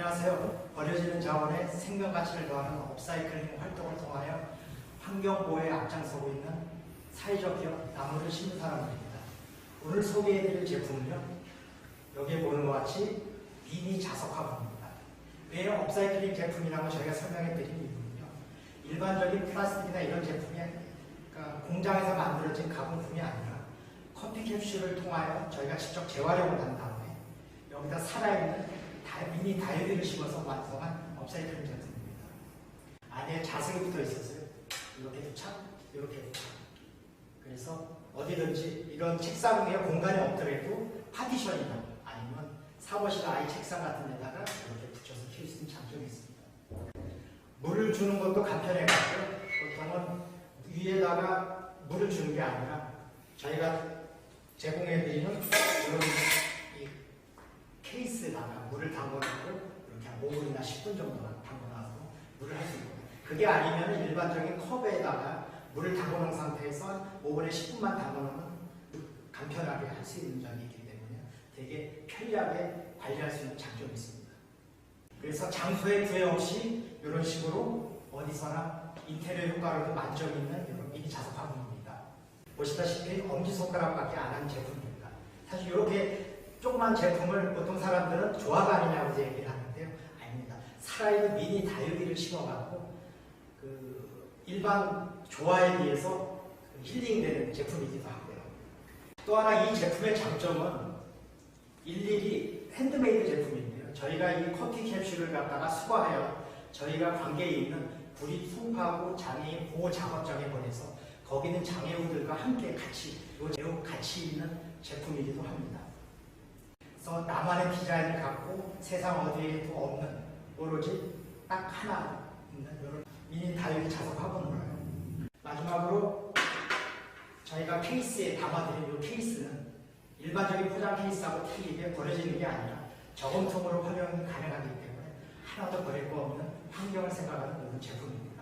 안녕하세요. 버려지는 자원에 생명 가치를 더하는 업사이클링 활동을 통하여 환경 보호에 앞장서고 있는 사회적 기업 나무를 심는 사람들입니다. 오늘 소개해드릴 제품은요. 여기에 보는 것 같이 미니 자석 화분입니다. 왜 업사이클링 제품이라고 저희가 설명해드린 이유는요. 일반적인 플라스틱이나 이런 제품이 그러니까 공장에서 만들어진 가공품이 아니라 커피 캡슐을 통하여 저희가 직접 재활용을 한 다음에 여기다 살아있는 다- 미니 다이어리를 심어서 완성한 업사이클링 제품입니다. 안에 자석이 붙어 있었어요. 이렇게 도착, 이렇게 도착. 그래서 어디든지 이런 책상 위에 공간이 없더라도 파티션이나 아니면 사무실 아이 책상 같은 데다가 이렇게 붙여서 키울 수 있는 장점이 있습니다. 물을 주는 것도 간편해가지고 보통은 위에다가 물을 주는 게 아니라 저희가 제공해드리는 이런 이 케이스에다가 물을 담궈놓고 이렇게 한 5분이나 10분 정도만 담궈놔서 물을 할 수 있고 그게 아니면 일반적인 컵에다가 물을 담궈놓은 상태에서 5분에 10분만 담궈놓으면 간편하게 할 수 있는 점이 있기 때문에 되게 편리하게 관리할 수 있는 장점이 있습니다. 그래서 장소에 구애 없이 이런 식으로 어디서나 인테리어 효과로도 만점 있는 이런 미니 자석 화분입니다. 보시다시피 엄지손가락밖에 안 한 제품입니다. 사실 이렇게 조그만 제품을 보통 사람들은 조화가 아니냐고 얘기를 하는데요. 아닙니다. 살아있는 미니 다육이를 심어갖고 그 일반 조화에 비해서 그 힐링되는 제품이기도 하고요. 또 하나 이 제품의 장점은 일일이 핸드메이드 제품인데요. 저희가 이 커피 캡슐을 갖다가 수거하여 저희가 관계에 있는 구립 송파구 장애인 보호 작업장에 보내서 거기 있는 장애우들과 함께 같이 요 매우 가치 있는 제품이기도 합니다. 그래서 나만의 디자인을 갖고 세상 어디에도 없는 오로지 딱 하나 있는 이런 미니 다육이 자석 화분으로요. 마지막으로 저희가 케이스에 담아드린 이 케이스는 일반적인 포장 케이스하고 틀리게 버려지는 게 아니라 저금통으로 활용이 가능하기 때문에 하나도 버릴 거 없는 환경을 생각하는 제품입니다.